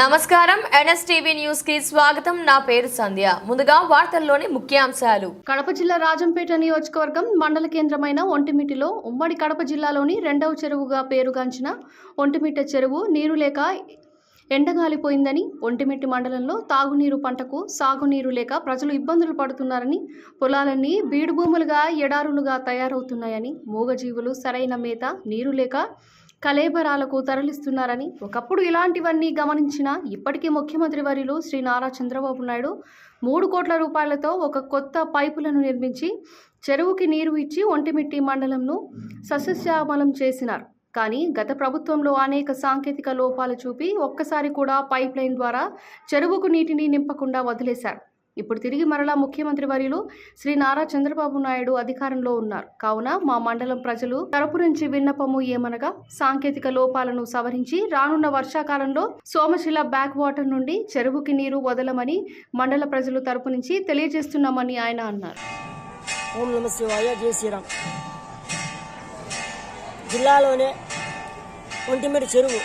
నమస్కారం. ఎన్ఎస్టీవీ న్యూస్కి స్వాగతం. నా పేరు సంధ్య. ముందుగా వార్తల్లోని ముఖ్యాంశాలు. కడప జిల్లా రాజంపేట నియోజకవర్గం మండల కేంద్రమైన ఒంటిమిటిలో ఉమ్మడి కడప జిల్లాలోని రెండవ చెరువుగా పేరుగాంచిన ఒంటిమిట్ట చెరువు నీరు లేక ఎండగాలిపోయిందని ఒంటిమిట్టి మండలంలో తాగునీరు పంటకు సాగునీరు లేక ప్రజలు ఇబ్బందులు పడుతున్నారని పొలాలన్నీ బీడు భూములుగా ఎడారులుగా తయారవుతున్నాయని మూగజీవులు సరైన మేత నీరు లేక కలేబరాలకు తరలిస్తున్నారని ఒకప్పుడు ఇలాంటివన్నీ గమనించిన ఇప్పటికీ ముఖ్యమంత్రి వరిలో శ్రీ నారా చంద్రబాబు నాయుడు మూడు కోట్ల రూపాయలతో ఒక కొత్త పైపులను నిర్మించి చెరువుకి నీరు ఇచ్చి ఒంటిమిట్టి మండలంను సస్యశ్యామలం చేసినారు. కానీ గత ప్రభుత్వంలో అనేక సాంకేతిక లోపాలు చూపి ఒక్కసారి కూడా పైప్ లైన్ ద్వారా చెరువుకు నీటిని నింపకుండా వదిలేశారు. ఇప్పుడు తిరిగి మరలా ముఖ్యమంత్రి వర్యులు శ్రీ నారా చంద్రబాబు నాయుడు అధికారంలో ఉన్నారు. కావున మా మండలం ప్రజలు తరపు నుంచి విన్నపము ఏమనగా సాంకేతిక లోపాలను సవరించి రానున్న వర్షాకాలంలో సోమశిల బ్యాక్ వాటర్ నుండి చెరువుకి నీరు వదలమని మండల ప్రజలు తరపు నుంచి తెలియజేస్తున్నామని ఆయన అన్నారు. ఓం నమ శివాయ జయ శ్రీరామ్. జిల్లాలోనే ఒంటిమిడి చెరువు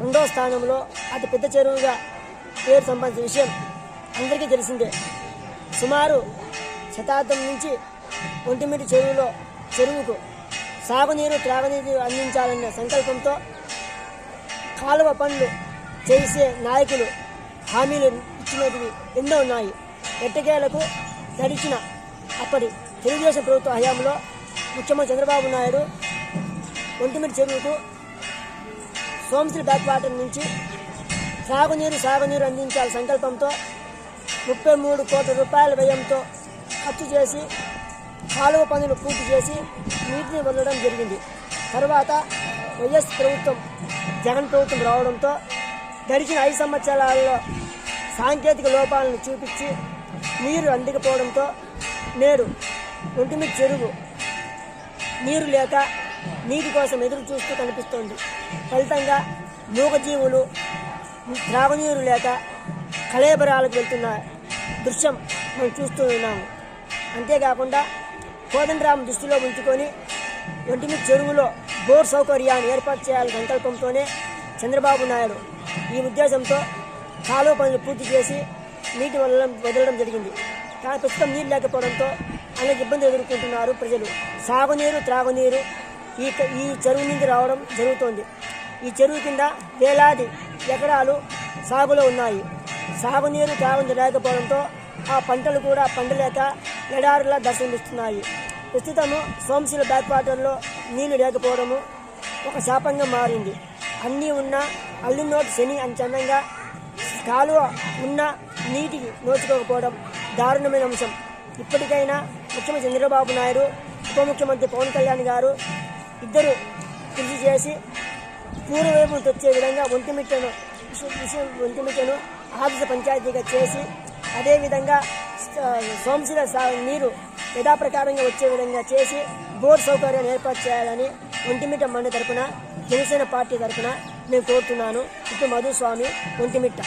రెండో స్థానంలో అతి పెద్ద చెరువుగా పేరు సంబంధించిన విషయం అందరికీ తెలిసిందే. సుమారు శతాబ్దం నుంచి ఒంటిమిటి చెరువులో చెరువుకు సాగునీరు త్రాగునీరు అందించాలనే సంకల్పంతో కాలువ పనులు చేసే నాయకులు హామీలు ఇచ్చినవి ఎన్నో ఉన్నాయి. ఎట్టకేలకు గడిచిన అప్పటి తెలుగుదేశం ప్రభుత్వ హయాంలో ముఖ్యమంత్రి చంద్రబాబు నాయుడు ఒంటిమిటి చెరువుకు సోమశ్రీ బ్యాక్ వాటర్ నుంచి సాగునీరు సాగునీరు అందించాల సంకల్పంతో ముప్పై మూడు కోట్ల రూపాయల వ్యయంతో ఖర్చు చేసి కాలువ పనులు పూర్తి చేసి నీటిని వదలడం జరిగింది. తర్వాత వైఎస్ ప్రభుత్వం జగన్ ప్రభుత్వం రావడంతో గడిచిన ఐదు సంవత్సరాలలో సాంకేతిక లోపాలను చూపించి నీరు అందకపోవడంతో నేడు ఒంటిమిటి చెరువు నీరు లేక నీటి కోసం ఎదురు చూస్తూ కనిపిస్తోంది. ఫలితంగా మూగజీవులు త్రాగునీరు లేక కళేబరాలకు వెళ్తున్నాయి దృశ్యం మనం చూస్తూ ఉన్నాము. అంతేకాకుండా కోదండరాం దృష్టిలో ఉంచుకొని ఒంటిని చెరువులో బోర్ సౌకర్యాన్ని ఏర్పాటు చేయాలని సంకల్పంతోనే చంద్రబాబు నాయుడు ఈ ఉద్దేశంతో కాలువ పనులు పూర్తి చేసి నీటి వదలడం వదలడం జరిగింది. కానీ ప్రస్తుతం నీరు లేకపోవడంతో అనేక ఇబ్బందులు ఎదుర్కొంటున్నారు ప్రజలు. సాగునీరు త్రాగునీరు ఈ ఈ చెరువు నుంచి రావడం జరుగుతోంది. ఈ చెరువు కింద వేలాది ఎకరాలు సాగులో ఉన్నాయి. సాగునీరు త్రాగునీరు లేకపోవడంతో ఆ పంటలు కూడా పండలేక ఎడారులా దర్శనమిస్తున్నాయి ప్రస్తుతము సోమశీల బ్యాక్ వాటర్లో నీళ్ళు లేకపోవడము ఒక శాపంగా మారింది. అన్నీ ఉన్న అల్లునోటి శని అని చందంగా కాలువ ఉన్న నీటి నోచుకోకపోవడం దారుణమైన అంశం. ఇప్పటికైనా ముఖ్యమంత్రి చంద్రబాబు నాయుడు ఉప ముఖ్యమంత్రి పవన్ కళ్యాణ్ గారు ఇద్దరు కృషి చేసి పూర్వవైపు తెచ్చే విధంగా ఒంటిమిట్టను విషయం ఒంటిమిట్టను ఆఫీసు పంచాయతీగా చేసి అదేవిధంగా సోమశిల నీరు యథాప్రకారంగా వచ్చే విధంగా చేసి బోర్ సౌకర్యాన్ని ఏర్పాటు చేయాలని ఒంటిమిట్ట మండ తరపున జనసేన పార్టీ తరపున నేను కోరుతున్నాను. ఇటు మధుస్వామి ఒంటిమిట్ట.